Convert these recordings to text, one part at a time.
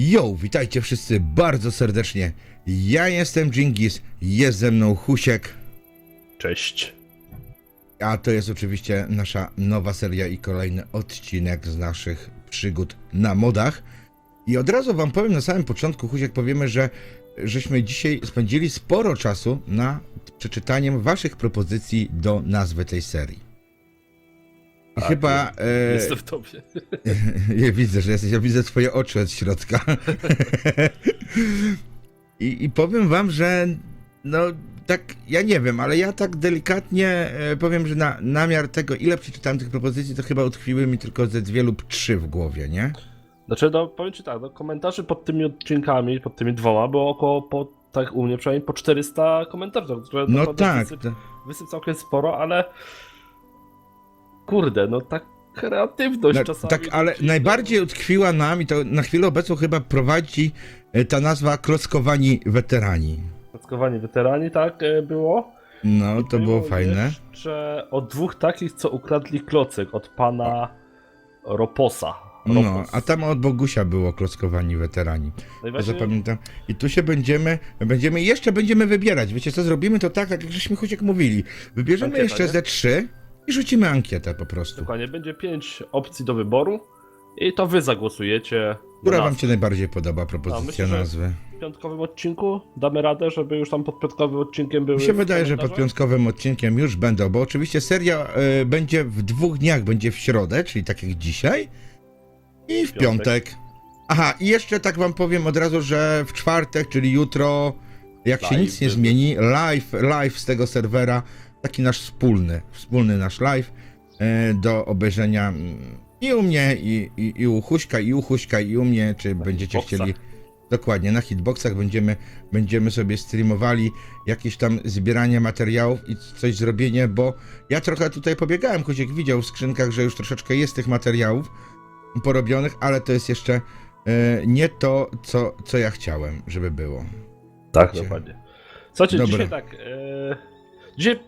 Yo, witajcie wszyscy bardzo serdecznie. Ja jestem Dżingis, jest ze mną Husiek, Cześć. a to jest oczywiście nasza nowa seria i kolejny odcinek z naszych przygód na modach. I od razu wam powiem na samym początku, Husiek, powiemy, że żeśmy dzisiaj spędzili sporo czasu na przeczytaniem waszych propozycji do nazwy tej serii. Chyba... E, Jestem w tobie. Ja widzę, że jesteś, ja widzę twoje oczy od środka. I, I powiem wam, że no tak, ja nie wiem, ale ja tak delikatnie e, powiem, że na namiar tego, ile przeczytałem tych propozycji, to chyba utkwiły mi tylko ze dwie lub trzy w głowie, nie? Znaczy, no powiem ci tak, no, komentarzy pod tymi odcinkami, pod tymi dwoma było około, po, tak u mnie przynajmniej po 400 komentarzy, które No tak. Wysyp, wysyp całkiem sporo, ale kurde, no tak kreatywność No, czasami. tak, ale najbardziej utkwiła nam i to na chwilę obecną chyba prowadzi e, ta nazwa Klockowani Weterani. No, Klockowanie weterani, tak e, było. No, to było fajne. jeszcze o dwóch takich, co ukradli klocek od pana Roposa. No, Ropos. a tam od Bogusia było Klockowani Weterani. No i właśnie- zapamiętam. I tu się będziemy, będziemy, jeszcze będziemy wybierać. Wiecie co, zrobimy to tak, tak jak żeśmy Husiek mówili. Wybierzemy Ankieta, jeszcze nie? ze trzy i rzucimy ankietę po prostu. Dokładnie, będzie pięć opcji do wyboru i to wy zagłosujecie. Która wam się najbardziej podoba propozycja myślę, że- nazwy? W piątkowym odcinku damy radę, żeby już tam pod piątkowym odcinkiem były Mi się wydaje, że pod komentarze? piątkowym odcinkiem już będą, bo oczywiście seria y, będzie w dwóch dniach, będzie w środę, czyli tak jak dzisiaj i w Piątek. piątek. Aha, i jeszcze tak wam powiem od razu, że w czwartek, czyli jutro, jak się Live nic nie będzie. zmieni, live, live z tego serwera, taki nasz wspólny, wspólny nasz live e, do obejrzenia mm, i u mnie, i, i, i u Huśka, i u Huśka, i u mnie, czy będziecie hitboxach. chcieli... Dokładnie, na hitboxach będziemy, będziemy sobie streamowali jakieś tam zbieranie materiałów i coś zrobienie, bo ja trochę tutaj pobiegałem, Husiek widział w skrzynkach, że już troszeczkę jest tych materiałów porobionych, ale to jest jeszcze e, nie to, co, co ja chciałem, żeby było. Tak, Cię. dokładnie. Słuchajcie, Dobra. dzisiaj tak. E, dzisiaj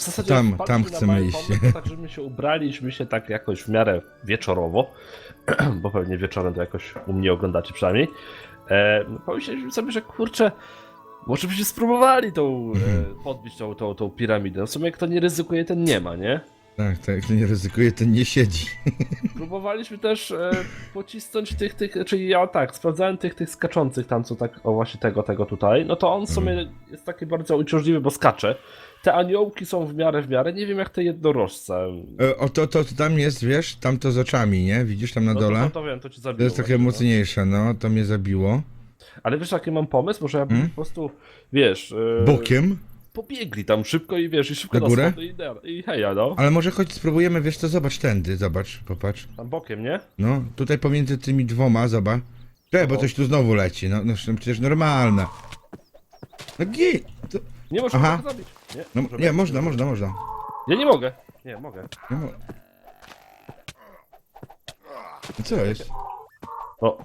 w zasadzie Tam- tam chcemy iść. pomysł, Tak, żebyśmy się ubraliśmy się tak jakoś w miarę wieczorowo, bo pewnie wieczorem to jakoś u mnie oglądacie przynajmniej. E, pomyśleliśmy sobie, że kurczę, może byśmy spróbowali tą, Mhm. e, podbić tą, tą, tą piramidę. No w sumie kto nie ryzykuje, ten nie ma, nie? Tak, tak, kto nie ryzykuje, ten nie siedzi. Próbowaliśmy też e, pocisnąć tych, tych, czyli ja tak, sprawdzałem tych, tych skaczących tam, co tak, o właśnie tego, tego tutaj, no to on w sumie jest taki bardzo uciążliwy, bo skacze. Te aniołki są w miarę, w miarę, nie wiem jak te jednorożce. E, o to, to, to tam jest, wiesz, tam to z oczami, nie? Widzisz tam na No dole? to, to, wiem, to cię zabiło. To jest trochę właśnie, no. mocniejsze, no, to mnie zabiło. Ale wiesz jaki mam pomysł? Może ja bym Hmm? po prostu, wiesz... e, Bokiem? Pobiegli tam szybko i wiesz, i szybko Na górę? schody i, i heja, no. Ale może choć spróbujemy, wiesz co, zobacz tędy, zobacz, popatrz. Tam bokiem, nie? No, tutaj pomiędzy tymi dwoma, zobacz. Czekaj, bo coś tu znowu leci, no, no przecież normalne. No gi... To... Nie możesz Aha. tego zabić. Nie, No, nie, można, można, można. Ja nie mogę. Nie, mogę. Nie mo... No Co jest? O,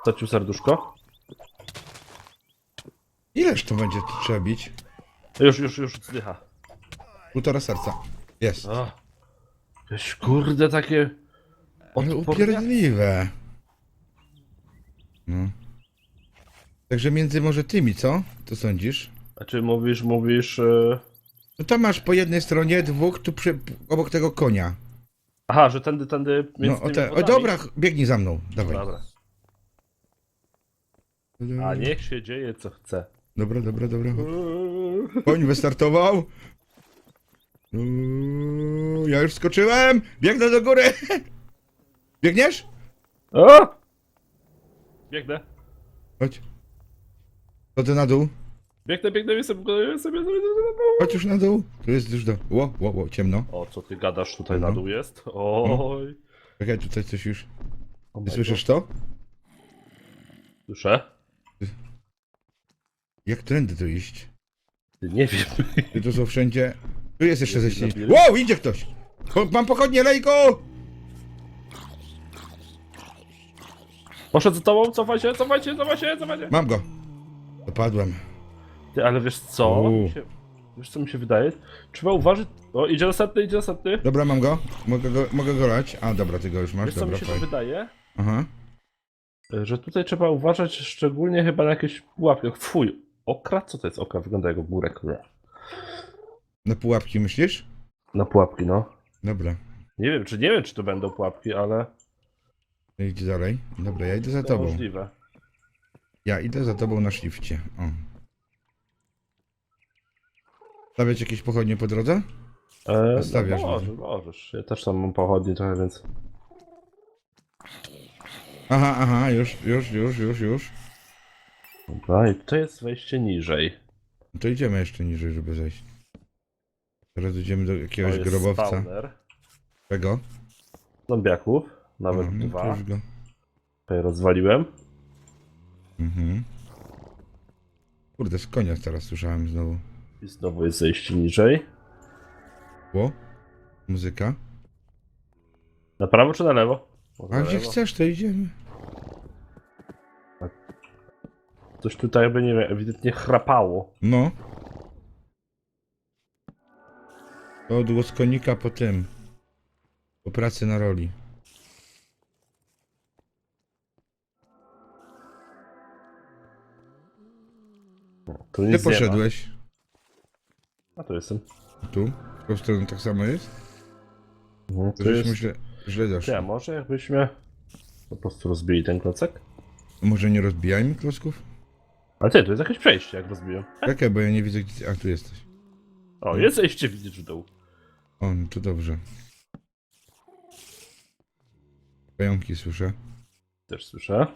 stracił serduszko. Ileż to będzie trzeba bić? Już, już, już zdycha. Półtora serca. Jest. O, jakieś kurde takie... Ale odporne- upierdliwe. No. Także między może tymi, co? Co sądzisz? Znaczy mówisz, mówisz... e, No to masz po jednej stronie dwóch, tu przy, obok tego konia. Aha, że tędy, tędy między No, o, tymi te, o wodami. dobra, ch- biegnij za mną, dawaj. Dobra. A niech się dzieje co chce. Dobra, dobra, dobra. Koń wystartował. Uuu, Ja już skoczyłem! Biegnę do góry! Biegniesz? O! Biegnę. Chodź. Chodzę na dół. Biegnę, biegnę, jestem, jestem, jestem, jestem. Chodź już na dół. Tu jest już do... Ło, ło, ło, ciemno. O, co ty gadasz tutaj No. na dół jest? Oj. Czekaj, tutaj coś już... O Ty my słyszysz to? God. Słyszę? Jak trendy tu iść? Nie wiem. Ty tu są wszędzie... Tu jest jeszcze ze. Zabili? Wow, idzie ktoś! Mam pochodnie, lej go! Poszedł za tobą, cofaj się, cofaj się, cofaj się, cofaj się. Mam go. Dopadłem. Ty, ale wiesz co? Uuu. Mi się, wiesz co mi się wydaje? Trzeba uważać... O, idzie następny, idzie następny. Dobra, mam go. Mogę go, mogę go lać. A, dobra, ty go już masz. Wiesz co Dobra, mi się to fajnie. wydaje? Aha. że tutaj trzeba uważać szczególnie chyba na jakieś pułapki. Fuj, okra? Co to jest okra? Wygląda jak ogórek. Na pułapki myślisz? Na pułapki, no. Dobra. Nie wiem, czy nie wiem, czy to będą pułapki, ale Idź dalej. Dobra, ja idę za to tobą. możliwe. Ja idę za tobą na szlifcie. O. Stawiać jakieś pochodnie po drodze? E, Stawiasz no, może. możesz, możesz. Ja też tam mam pochodnie trochę, więc... Aha, aha, już, już, już, już, już. Dobra, i tutaj jest wejście niżej. No To idziemy jeszcze niżej, żeby zejść. Teraz idziemy do To jakiegoś jest grobowca. spawner Czego? zombiaków. Nawet no to dwa. już go. Tutaj rozwaliłem. Mhm. Kurde, z konia teraz słyszałem znowu. I znowu jest zejście niżej. Ło? Muzyka? Na prawo czy na lewo? Może A na gdzie lewo. chcesz, to idziemy. Coś tutaj by nie wiem, ewidentnie chrapało. No. To odgłos konika po tym. Po pracy na roli. Tu Ty nic nie poszedłeś? ma. A tu jestem. Tu? W tą stronę tak samo jest? To tu jest... żeśmy źle, źle doszli. Ja, może jakbyśmy po prostu rozbili ten klocek? Może nie rozbijajmy klocków? Ale ty, tu jest jakieś przejście, jak rozbiłem. Czekaj, bo ja nie widzę gdzie... A, tu jesteś. O, jest zejście, widzisz w dół. O, no to dobrze. Pająki słyszę. Też słyszę.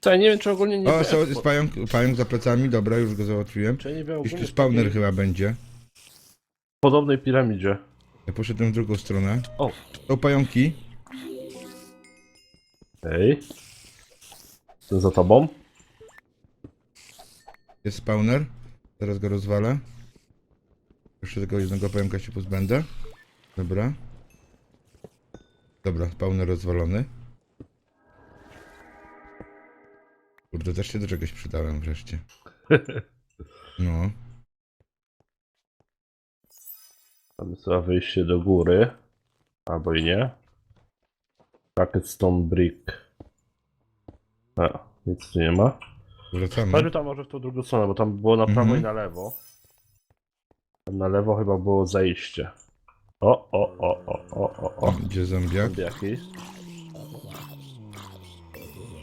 Co, ja nie wiem, czy ogólnie nie... O, są, jest pająk, pająk za plecami, dobra, już go załatwiłem. Czy nie Jakiś tu spawner takiej chyba będzie. podobnej piramidzie. Ja poszedłem w drugą stronę. O, To pająki. Ej. Jestem za tobą. Jest spawner. Teraz go rozwalę. Jeszcze tego jednego pająka się pozbędę. Dobra. Dobra, spawner rozwalony. Kurde, też się do czegoś przydałem wreszcie. No. Tam chyba wyjście do góry. Albo i nie. Bucket Stone Brick. A, nic tu nie ma. Wracamy. Chodźmy tam może w tą drugą stronę, bo tam było na prawo Mhm. i na lewo. Tam na lewo chyba było zejście. O, o, o, o, o, o, o. Gdzie zombiak? Zombiaki.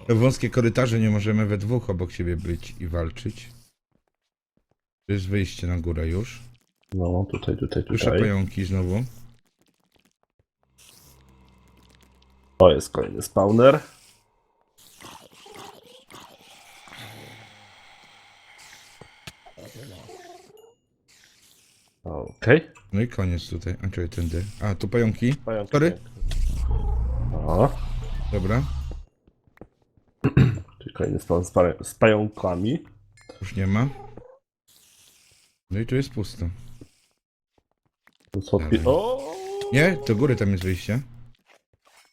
Te wąskie korytarze nie możemy we dwóch obok siebie być i walczyć. To jest wyjście na górę już. No, tutaj, tutaj, Słyszę tutaj. pająki znowu. O, jest kolejny spawner. Okej. No i koniec tutaj. A czekaj, tędy. A, tu pająki. Pająki. Sorry. O, Dobra. czyli kolejny spawn z, z pająkami. Już nie ma. No i tu jest pusto. Tu są. O, Nie, do góry tam jest wyjście.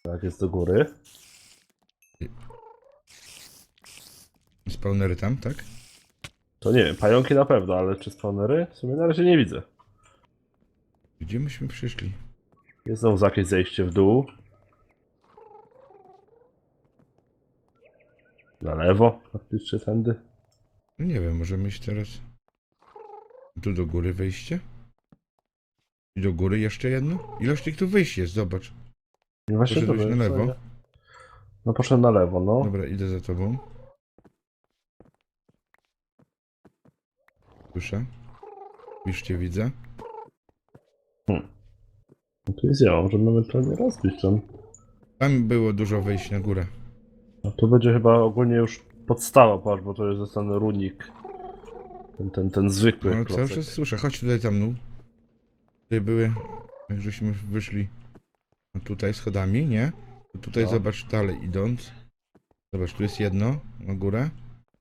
tak jest do góry. Spawnery tam, tak? To nie wiem, pająki na pewno, ale czy spawnery? W sumie na razie nie widzę. Gdzie myśmy przyszli? Jest znowu jakieś zejście w dół. Na lewo, faktycznie tędy. No nie wiem, możemy iść teraz. Tu do góry wejście? I do góry jeszcze jedno? Ilość tych tu wyjść jest, zobacz. No właśnie Poszedłeś to na jest- lewo? No poszedłem na lewo, no. Dobra, idę za tobą. Słyszę. Już cię widzę. No tu jest ja, możemy ewentualnie rozbić tam. Tam było dużo wejść na górę. No to będzie chyba ogólnie już podstawa, patrz, bo to jest ten runik. Ten, ten, ten zwykły No cały czas słyszę. Chodź tutaj za mną. Tutaj były, jak żeśmy wyszli no tutaj schodami, nie? To tutaj No. zobacz dalej idąc. Zobacz, tu jest jedno na górę,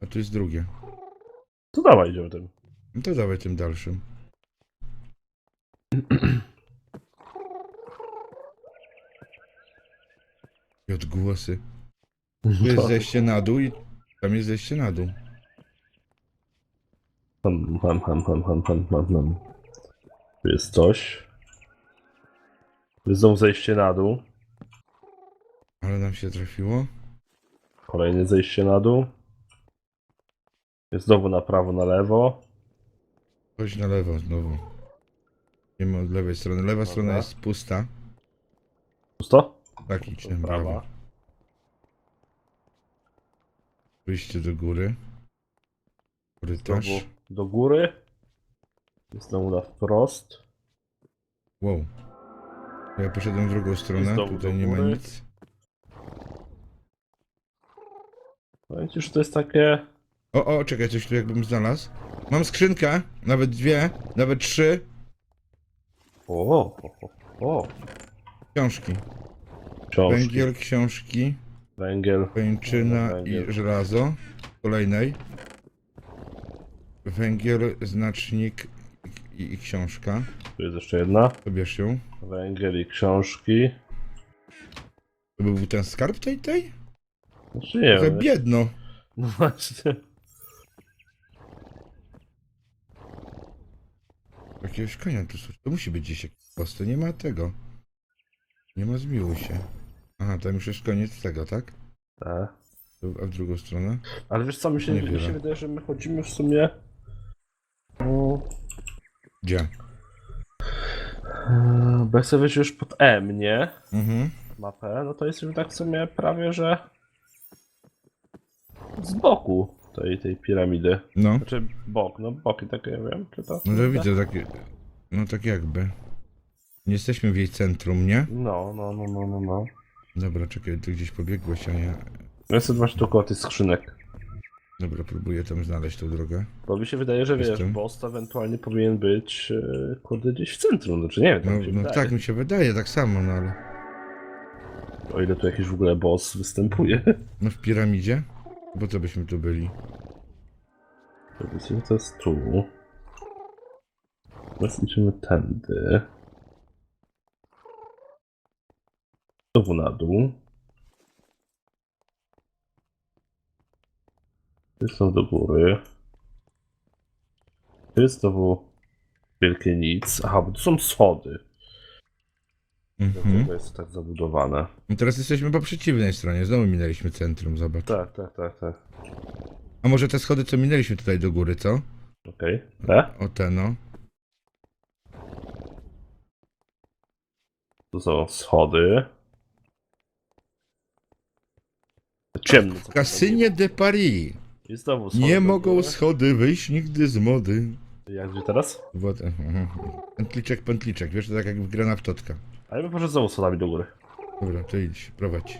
a tu jest drugie. To dawaj, idziemy tym. No to dawaj tym dalszym. I odgłosy. Tu jest zejście na dół i tam jest zejście na dół. Ham, ham, ham, ham, ham, ham, ham, ham. Tu jest coś. Tu jest znowu zejście na dół. Ale nam się trafiło. kolejne zejście na dół. Jest znowu na prawo, na lewo. Chodź na lewo znowu. Idziemy od lewej strony. Lewa strona jest pusta. Pusto? Tak, idź na Prawa. prawo. Wyjście do góry. Korytarz. Znowu do góry. Znowu na wprost. Wow. Ja poszedłem w drugą stronę, znowu tutaj do nie ma góry. nic. Powiem ci, że to jest takie... O, o, czekaj, coś tu jakbym znalazł. Mam skrzynkę, nawet dwie, nawet trzy O, o, o, książki. Książki. Węgiel, książki, Węgiel. pajęczyna Węgiel. i żelazo. Kolejnej. Węgiel, znacznik i, i książka. Tu jest jeszcze jedna. Pobierz ją. Węgiel i książki. To był ten skarb tej, tej? Znaczy nie Trochę wiem. biedno. No właśnie. Jakiegoś konia tu słuchaj. To musi być gdzieś jakiś boss, to nie ma tego. Nie ma zmiłuj się. Aha, tam już jest koniec tego, tak? Tak. A w drugą stronę? Ale wiesz co, mi się, Nie mi się wydaje, że my chodzimy w sumie... No, Gdzie? Eee, Bo jak sobie weź już pod M, nie? Mhm. Mapę, no to jesteśmy tak w sumie prawie, że z boku tej, tej piramidy. No. Znaczy bok, no boki takie, ja wiem, czy to... No to widzę takie. No tak jakby. Nie jesteśmy w jej centrum, nie? No, no, no, no, no, no. Dobra, czekaj, ty gdzieś pobiegłeś, a ja. Ja sobie dwa sztuki tych skrzynek. Dobra, próbuję tam znaleźć tą drogę. Bo mi się wydaje, że wiesz, Jestem. boss ewentualnie powinien być, e, kurde, gdzieś w centrum, znaczy nie wiem, No, tak mi się no wydaje. tak mi się wydaje, tak samo, no ale. O ile tu jakiś w ogóle boss występuje. No w piramidzie? Bo co byśmy tu byli? Powiedzmy, to jest tu. Teraz idziemy tędy. Znowu na dół. Tu są do góry. Tu jest znowu wielkie nic. Aha, bo tu są schody. Mhm. Dlatego jest to tak zabudowane. I teraz jesteśmy po przeciwnej stronie, znowu minęliśmy centrum, zobacz. Tak, tak, tak, tak. A może te schody, co minęliśmy tutaj do góry, co? Okej. Okay. O te no. Tu są schody. Ciemno. co W kasynie de Paris. I znowu schody Nie do mogą góry. schody wyjść nigdy z mody. Jak gdzie teraz? Mhm. Pętliczek, pętliczek, wiesz, to tak jak w grana w totka. A ja bym poszedł znowu schodami do góry. Dobra, to idź, prowadź.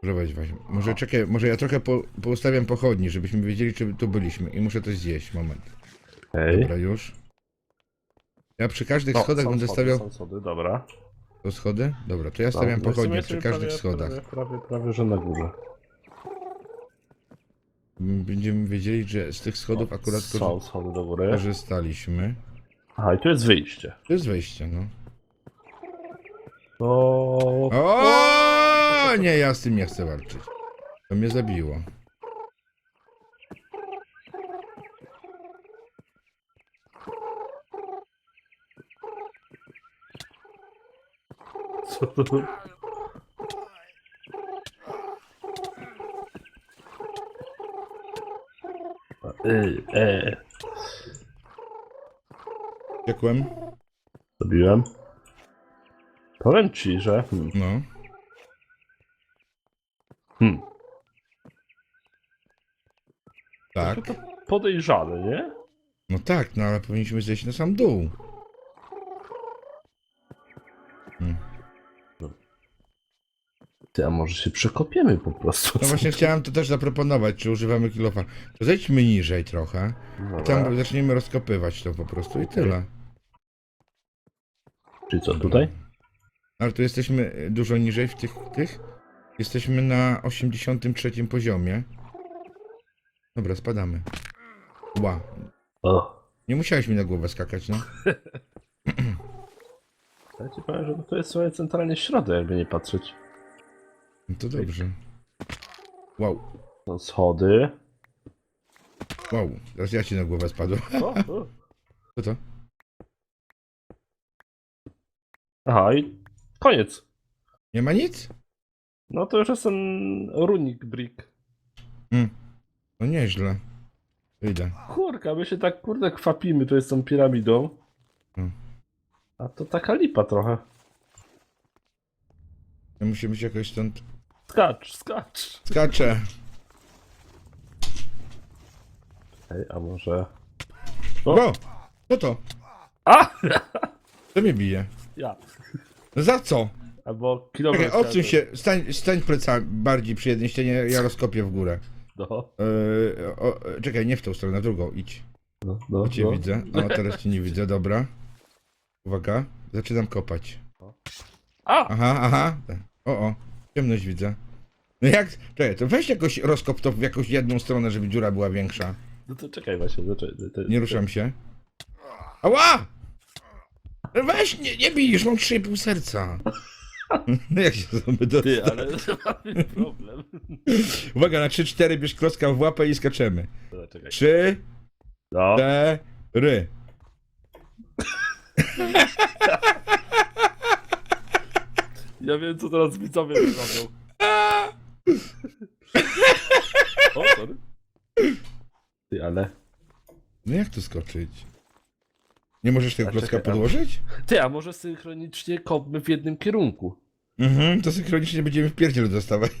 Prowadź właśnie. Może czekaj, może ja trochę po, poustawiam pochodni, żebyśmy wiedzieli, czy tu byliśmy. I muszę coś zjeść, moment. Okej. Dobra, już. Ja przy każdych O, schodach są będę schody, stawiał... Są schody, dobra. To schody? Dobra, to ja No, stawiam no sumie pochodnie jesteśmy przy każdych prawie, schodach. Prawie, prawie, prawie, że na górze. Będziemy wiedzieli, że z tych schodów akurat Są schody do góry. korzystaliśmy. Aha, i tu jest wyjście. To jest wejście, no. O, O nie, ja z tym nie chcę walczyć. To mnie zabiło. co to? Ej, ej, Ciekłem? zrobiłem. Powiem ci, że... Hmm, No. hmm, Tak. to podejrzane, nie? No tak, no ale powinniśmy zejść na sam dół. Ty, a może się przekopiemy po prostu? No właśnie chciałem to też zaproponować, czy używamy kilofa. To zejdźmy niżej trochę. Dobra. Tam zaczniemy rozkopywać to po prostu i tyle. Czyli co, tutaj? Ale tu jesteśmy y, dużo niżej w tych, tych. Jesteśmy na 83 poziomie. Dobra, spadamy. Ła. O. Nie musiałeś mi na głowę skakać, no. Ja ci powiem, że to jest sobie centralnie środek, jakby nie patrzeć. No to dobrze. Wow, Są schody. wow. Teraz ja ci na głowę spadłem. O, o. Co to? Aha, i koniec. Nie ma nic? No to już jest ten runik brick. Mm. No nieźle. Wyjdę. Kurka, my się tak kurde kwapimy tutaj z tą piramidą. Hmm. A to taka lipa trochę. Ja musimy się jakoś stąd... Skacz, skacz. Skaczę. Ej, a może... O! Co to? A! To mnie bije. Ja. No za co? Albo kilometr. Czekaj, odsuń się, stań, stań plecami bardziej przy jednej ścianie, ja rozkopię w górę. No, Yy, o, czekaj, nie w tą stronę, na drugą, idź. no, no. Bo cię no. widzę. O, teraz cię nie widzę, dobra. Uwaga, zaczynam kopać. A! Aha, aha. O, o, ciemność widzę. No jak, czekaj, to weź jakoś rozkop to w jakąś jedną stronę, żeby dziura była większa. No to czekaj właśnie, zaczekaj. To, to, Nie ruszam się. Ała! No Weź, nie, nie bij, już mam 3,5 serca. No jak się sobie do... Ty, ale mamy problem. Uwaga, na 3-4 bierz klocka w łapę i skaczemy. Dobra, czekaj. 3, No. 4. Ja wiem, co teraz widzowie robią. O, sorry. Ty, ale... No jak tu skoczyć? Nie możesz tego klocka czekaj, a- podłożyć? Ty, a może synchronicznie kopmy w jednym kierunku? Mhm, to synchronicznie będziemy w pierdziel dostawać.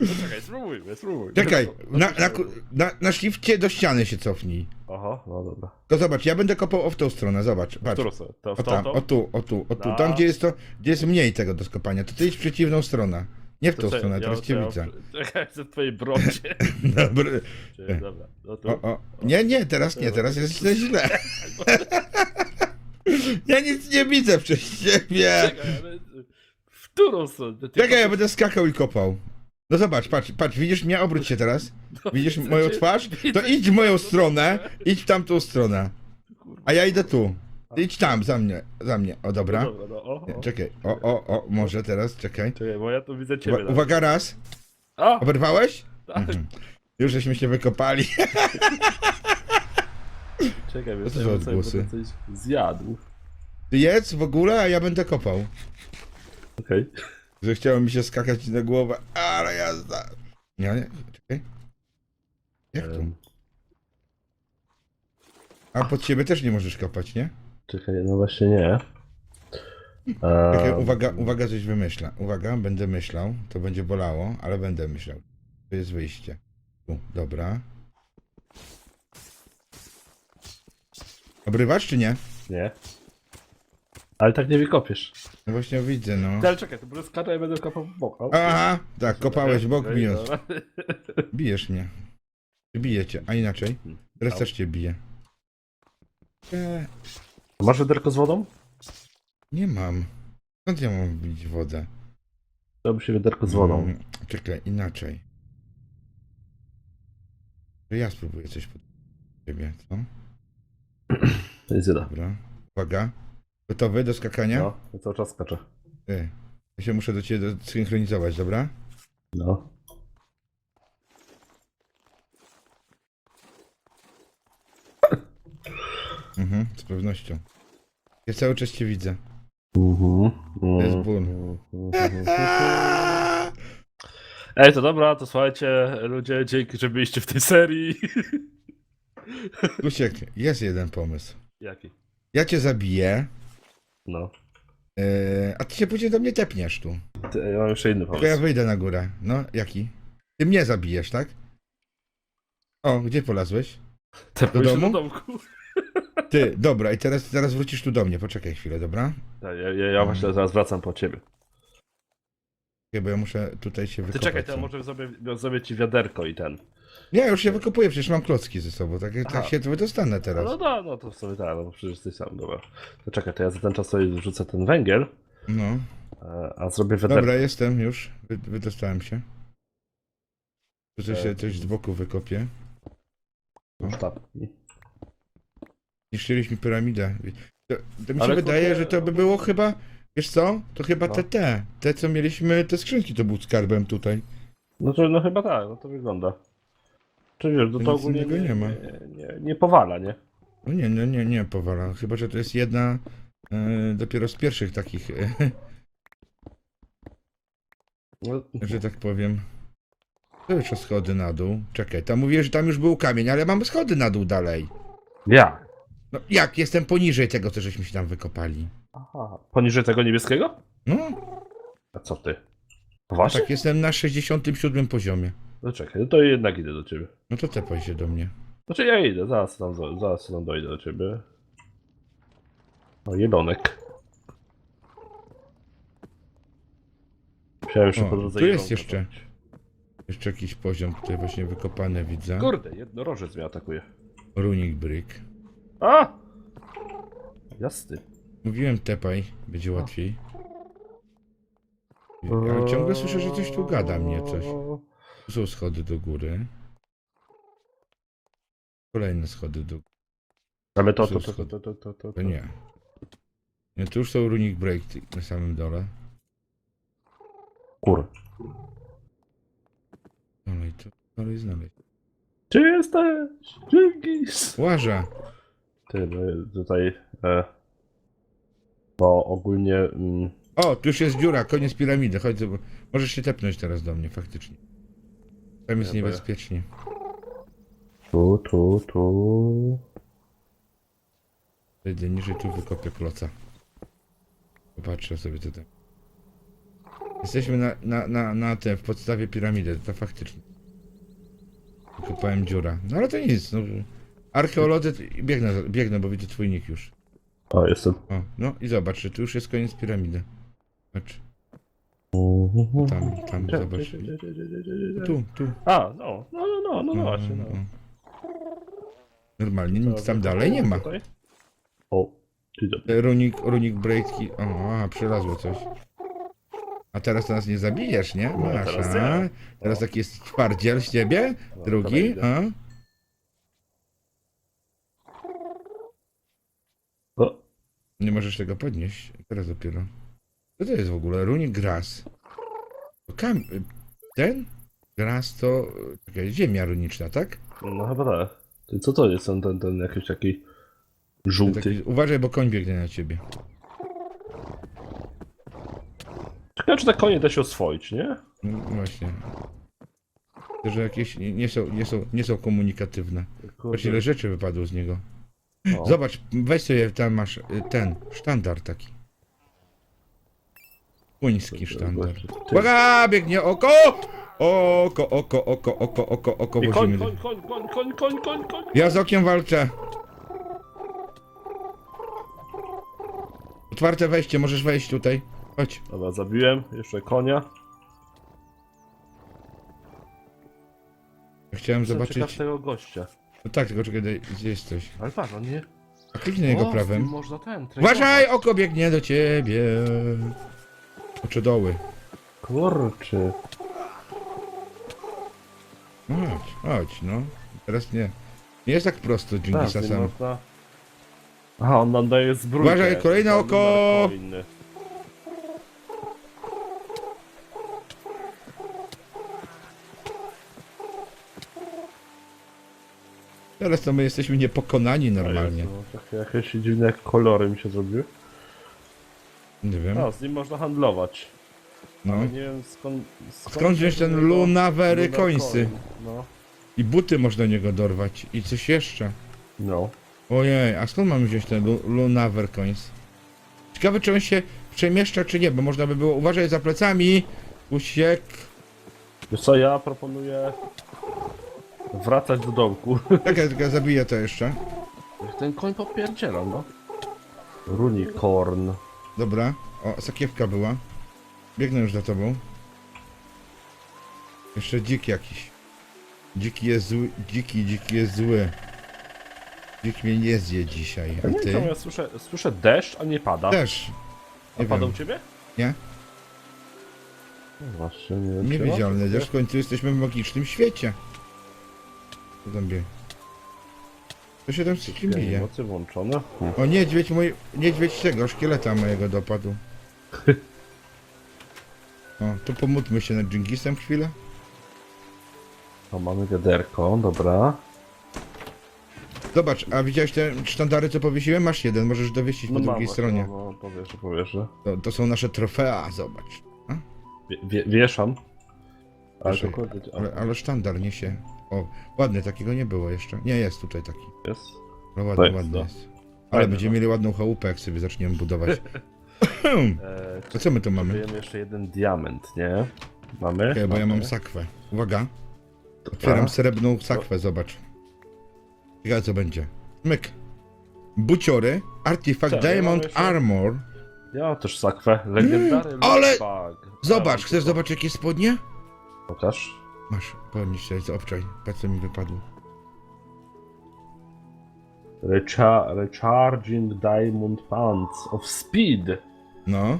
No czekaj, spróbujmy, spróbujmy. Czekaj, na, na, na, na shifcie do ściany się cofnij. Aha, no dobra. To zobacz, ja będę kopał o w tą stronę, zobacz, patrz. którą stronę? To, w O tą, tam, tą? o tu, o tu, o tu, No. tam gdzie jest to, gdzie jest mniej tego do skopania, to ty idź w przeciwną stronę. Nie w tą czekaj, stronę, ja- teraz cię widzę. Czekaj, w twojej brodzie. Dobra. Czekaj, Dobra, no to... O, o. Nie, nie, teraz nie, teraz jest źle, źle. Ja nic nie widzę przez ciebie. Czekaj, ale... W którą stronę? Ty Czekaj, ja będę skakał i kopał. No zobacz, patrz, patrz, widzisz mnie? Obróć się teraz. Widzisz widzę moją twarz? To idź w moją no stronę, idź w tamtą stronę. A ja idę tu. Idź tam, za mnie, za mnie. O, dobra. No dobra, no, o, o. Czekaj, o, o, o, może teraz, czekaj. Czekaj, bo ja tu widzę ciebie. Uwa- uwaga, raz. A! Oberwałeś? Tak, Mhm. Już żeśmy się wykopali. czekaj, ja za sobie odgłosy? będę coś zjadł. Ty jedz w ogóle, a ja będę kopał. Okej. Że chciało mi się skakać na głowę, ale jazda. Nie, nie, czekaj. Jak? Em, A pod siebie też nie możesz kopać, nie? Czekaj, no właśnie nie. Czekaj, Eee, uwaga, uwaga, coś wymyślę. Uwaga, będę myślał. To będzie bolało, ale będę myślał. To jest wyjście. Tu, dobra. Obrywasz czy nie? Nie. Ale tak nie wykopiesz. No właśnie widzę, no. Ty, Ale czekaj, to będzie skata i będę kopał w bok. O, Aha, tak, kopałeś w bok, okej, bijesz. dobra. Bijesz mnie. Bije cię, a inaczej? Teraz Au. też cię bije. E, Masz wiaderko z wodą? nie mam. Skąd ja mam bić wodę? Się wiaderko z wodą. Mm, czekaj, inaczej. To ja spróbuję coś pod ciebie, co? To jest. Dobra. Uwaga. Gotowy do skakania? No, ja cały czas skaczę. Ty. Ja się muszę do ciebie synchronizować, dobra? No. Mhm, z pewnością. Ja cały czas cię widzę. Mhm. To jest ból. Mhm. Ej, to dobra, to słuchajcie, ludzie, dzięki, że byliście w tej serii. Lusiek, jest jeden pomysł. Jaki? Ja cię zabiję, No. yy, a ty się później do mnie tepniesz tu. Ty, ja mam jeszcze inny Tylko ja pomysł. wyjdę na górę. No, jaki? Ty mnie zabijesz, tak? O, gdzie polazłeś? Tepnij do domu? do domku. Ty, dobra, i teraz, teraz wrócisz tu do mnie. Poczekaj chwilę, dobra? Tak, ja, ja, ja właśnie zaraz wracam po ciebie. Czekaj, Bo ja muszę tutaj się Ty wykopać. czekaj, to ja może zrobię, zrobię ci wiaderko i ten. Nie, już się wykopuję, przecież mam klocki ze sobą. Tak, tak Aha. się wydostanę teraz. no, no, no to w sumie tak, no przecież ty sam, dobra. To czekaj, to ja za ten czas sobie wrzucę ten węgiel, No. e, a zrobię wiaderko. Dobra, jestem już. Wy, wydostałem się. Tu coś, się, E, coś z boku wykopię. Tapki. Niszczyliśmy piramidę. To, to mi się Ale wydaje, kurde, że to by było chyba. Wiesz co? To chyba No. te te. Te co mieliśmy, te skrzynki to był skarbem tutaj. No to no chyba tak, no to wygląda. Czy wiesz, no To to nic ogólnie innego nie, nie ma. nie, nie, nie powala, nie? No nie, nie, nie, nie powala. Chyba, że to jest jedna e, dopiero z pierwszych takich. E, No, że tak powiem. To jeszcze schody na dół. Czekaj, tam mówię, że tam już był kamień, ale mamy schody na dół dalej. Ja. No jak? Jestem poniżej tego, co żeśmy się tam wykopali. Aha. Poniżej tego niebieskiego? No, A co ty? Poważnie? tak jestem na 67 poziomie. No czekaj, no to jednak idę do ciebie. No to tepaj się do mnie. Znaczy ja idę, zaraz tam, zaraz tam dojdę do ciebie. O, jelonek. Musiałem się O, po drodze tu jest jelonka jeszcze. zabić. Jeszcze jakiś poziom tutaj właśnie wykopany widzę. Kurde, jednorożec mnie atakuje. Runik brick. A! Jasny. Mówiłem tepaj, będzie łatwiej. Ale ciągle słyszę, że coś tu gada mnie coś. Tu są schody do góry. Kolejne schody do góry. Ale to, to, to, to, to, to, to, to, To nie. Nie, tu już są runik break na samym dole. Kur. Dalej to, dalej znaleźć. Gdzie jesteś? Dzięki. Łaża! Ty, no tutaj... E, bo ogólnie... Mm, O, tu już jest dziura, koniec piramidy. Chodź, możesz się tepnąć teraz do mnie, faktycznie. Tam jest Ja niebezpiecznie. tu, tu, tu... Wejdę niżej, tu wykopię kloca. Popatrzę sobie tam. Jesteśmy na, na, na, na tym, w podstawie piramidy, to faktycznie. Wykopałem dziura. No ale to nic, no. Archeolodzy, biegnę, biegnę, bo widzę twój nick już. O, jestem. O, no i zobacz, że tu już jest koniec piramidy. Patrz, tam, tam, zobacz. Tu, tu. A, no, no, no, no, no, no właśnie, no. Normalnie nic tam dalej nie ma. Tutaj? O, dzień dobry. Runik, runik breaki. O, a, przylazło coś. A teraz to nas nie zabijesz, nie? No, Masz, teraz a? Teraz taki jest twardziel z ciebie? No, Drugi, a? O, Nie możesz tego podnieść. Teraz dopiero. Co to jest w ogóle? Runik gras. To Kam... Ten? Gras to... Czekaj, ziemia runiczna, tak? no chyba tak. Ty, co to jest ten, ten, ten jakiś taki żółty? Taki... Uważaj, bo koń biegnie na ciebie. Ciekawe, czy te konie da się oswoić, nie? No właśnie. To, że jakieś nie, są, nie, są, nie są komunikatywne. Ile rzeczy wypadło z niego. O. Zobacz, weź sobie tam masz y, ten sztandar taki. Puński sztandar. Uwaga, biegnie oko! Oko, oko, oko, oko, oko, oko I wozimy. koń, koń, koń, koń, koń, koń, koń, koń. Ja z okiem walczę. Otwarte wejście, możesz wejść tutaj. Chodź. Dobra, zabiłem. Jeszcze konia. Chciałem Jestem ciekaw zobaczyć. tego gościa. No tak, tylko czekaj, daj- gdzie jest coś? Ale patrz, on nie... A kliknij jego O, z prawem. tym można ten... Uważaj, oko biegnie do ciebie. Oczodoły. Kurczy. No chodź, chodź, no. Teraz nie. Nie jest tak prosto, Tak, Dżingisa z nim sam. można... Aha, on nam daje zbrójkę. Uważaj, kolejne oko! numer Teraz to my jesteśmy niepokonani normalnie. Jezu, Takie jakieś dziwne kolory mi się zrobiły. Nie wiem. A, z nim można handlować. No. Ale nie wiem skąd... Skąd wziąć ten tego- lunawery Lunar końscy? coin, No. I buty można do niego dorwać. I coś jeszcze. No. Ojej, a skąd mamy wziąć ten lu- lunaver coins? Ciekawe, czy on się przemieszcza, czy nie, bo można by było uważać za plecami. Usiek. Wiesz co, ja proponuję... Wracać do domku. Czekaj, tylko zabiję to jeszcze. Ten koń popierdziela, no. Runicorn. Dobra. O, sakiewka była. Biegnę już za tobą. Jeszcze dzik jakiś. Dziki jest zły. Dziki, dziki jest zły. Dzik mnie nie zje dzisiaj. A ty? ja słyszę, słyszę deszcz, a nie pada. Też. a Nie pada u wiem. ciebie? Nie? No właśnie, nie wiem. czy Niewidzialny deszcz. W końcu jesteśmy w magicznym świecie. Co tam bie? Co się tam z kim bije? mocy włączone. Hmm. O, niedźwiedź mój... Niedźwiedź tego, szkieleta mojego dopadł. O, to pomódlmy się nad Dżingisem chwilę. O, mamy wiaderko, dobra. Zobacz, a widziałeś te sztandary, co powiesiłem? Masz jeden, możesz dowiesić po mam drugiej stronie. No, no powierzę, powierzę. To, to są nasze trofea, zobacz. A? Wie, wie, wieszam. Ale to a, Ale, ale sztandar niesie. O, ładny, takiego nie było jeszcze. Nie, jest tutaj taki. jest. No ładny, jest, ładny no. jest. Ale będziemy no. mieli ładną chałupę, jak sobie zaczniemy budować. Eee, A co my tu mamy? Mamy jeszcze jeden diament, nie? Mamy? Okej, bo ja mam sakwę. Uwaga. Otwieram srebrną sakwę, zobacz. Ciekawe co będzie. Myk. Buciory, mam Diamond Armor. Ja mam też sakwę. Mm, ale-. Zobacz, chcesz to- zobaczyć jakie spodnie? Pokaż. Masz, podnieś się, obczaj. Patrz co mi wypadło. Recha recharging Diamond Pants of Speed. No.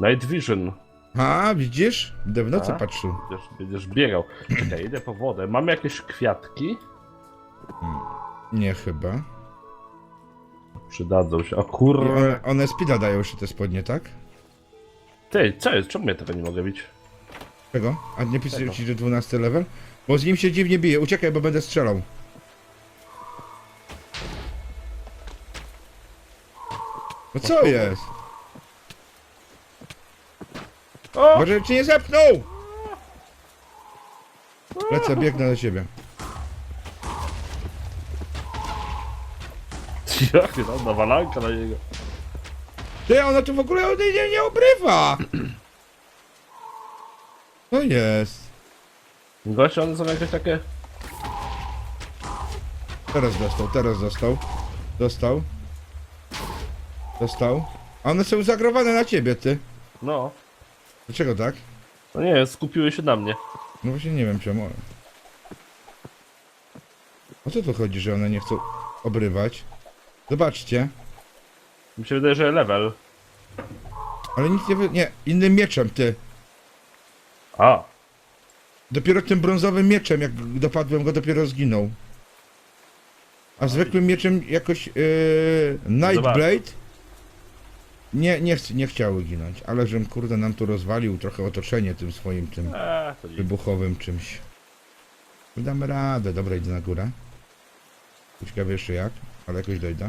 Night Vision. A, widzisz? Będę w nocy A? patrzył. Będziesz, będziesz biegał. Czekaj, idę po wodę. Mamy jakieś kwiatki? Nie chyba. Przydadzą się. O I kurwa. one, one speeda dają jeszcze te spodnie, tak? Ty, co jest? Czemu ja tego nie mogę bić? Czego? A nie pisze Tego. ci, że 12 level? Bo z nim się dziwnie bije. Uciekaj, bo będę strzelał. No co jest? O! Może cię nie zepnął! Lecę, biegnę do ciebie. Jakie tam nawalanka na niego. Ty, ona tu w ogóle nie, nie, nie obrywa! Co jest? Goście, one są jakieś takie... Teraz dostał, teraz dostał. Dostał. Dostał. A one są zagrowane na ciebie, ty. No. Dlaczego tak? No nie, skupiły się na mnie. No właśnie nie wiem czemu. O co tu chodzi, że one nie chcą obrywać? Zobaczcie. Mi się wydaje, że level. Ale nic nie wy... Nie, innym mieczem, ty. A. Dopiero tym brązowym mieczem, jak dopadłem go, dopiero zginął. A zwykłym mieczem jakoś... Yy, Nightblade... Nie, nie, chc- nie chciały ginąć, ale żem kurde nam tu rozwalił trochę otoczenie tym swoim tym to nic. wybuchowym czymś. Damy radę, dobra idę na górę. Ciekawe jeszcze jak, ale jakoś dojdę.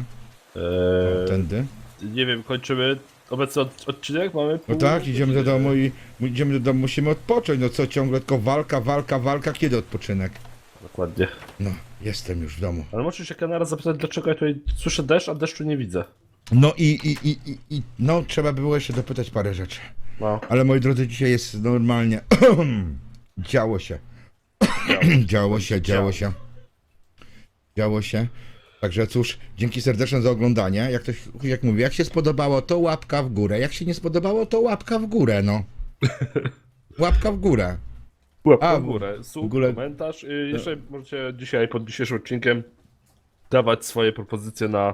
Eee, Tędy. nie wiem, kończymy obecny od, odcinek, mamy No pół tak, idziemy do domu i idziemy do domu, musimy odpocząć. No co, ciągle tylko walka, walka, walka, kiedy odpoczynek? Dokładnie. No, jestem już w domu. Ale możesz się kanara zapytać, dlaczego ja tutaj słyszę deszcz, a deszczu nie widzę. No i, i, i, i, i no trzeba było jeszcze dopytać parę rzeczy. No. Ale moi drodzy, dzisiaj jest normalnie. działo się. działo się, działo się. Działo się. Także cóż, dzięki serdeczne za oglądanie. Jak ktoś jak mówi, jak się spodobało, to łapka w górę. Jak się nie spodobało, to łapka w górę, no. Łapka w górę. Łapka A, w górę, sub, w ogóle- komentarz. Y, jeszcze możecie dzisiaj, pod dzisiejszym odcinkiem, dawać swoje propozycje na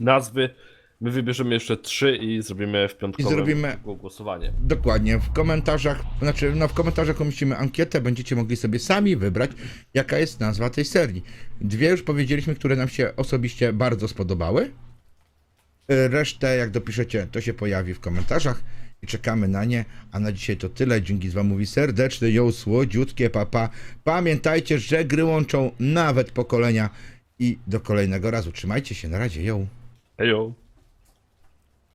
nazwy. My wybierzemy jeszcze trzy i zrobimy w piątkowym I zrobimy- głosowanie. Dokładnie. W komentarzach, znaczy no w komentarzach umieścimy ankietę, będziecie mogli sobie sami wybrać, jaka jest nazwa tej serii. Dwie już powiedzieliśmy, które nam się osobiście bardzo spodobały. Y, Resztę, jak dopiszecie, to się pojawi w komentarzach i czekamy na nie. A na dzisiaj to tyle. Dzięki z wami mówi serdeczny, ją słodziutkie papa. Pamiętajcie, że gry łączą nawet pokolenia i do kolejnego razu. Trzymajcie się, na razie, ją. Hejo!